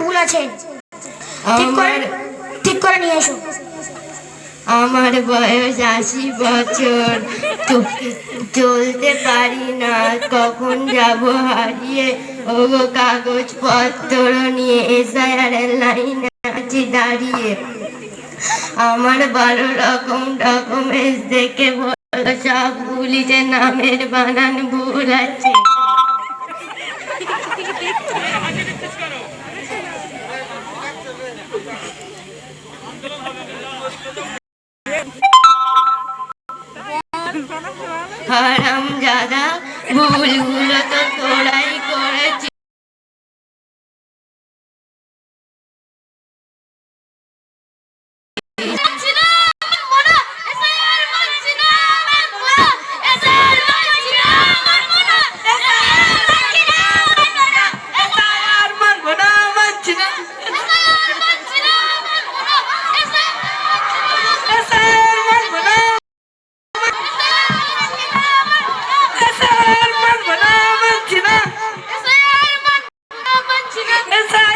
ভুল আছে। ঠিক করে আমার ঠিক করে নিয়ে এসো। আমার বয়স আশি বছর। চলতে পারি না। কখন যাব হারিয়ে? ওগো কাগজপত্র নিয়ে এসআইআরের লাইনে আছি দাঁড়িয়ে। আমার বারো রকম ডকুমেন্টস দেখে বলো সবগুলিতে নামের বানান ভুল আছে। হারাম জাদা ভুলগুলো তো darkness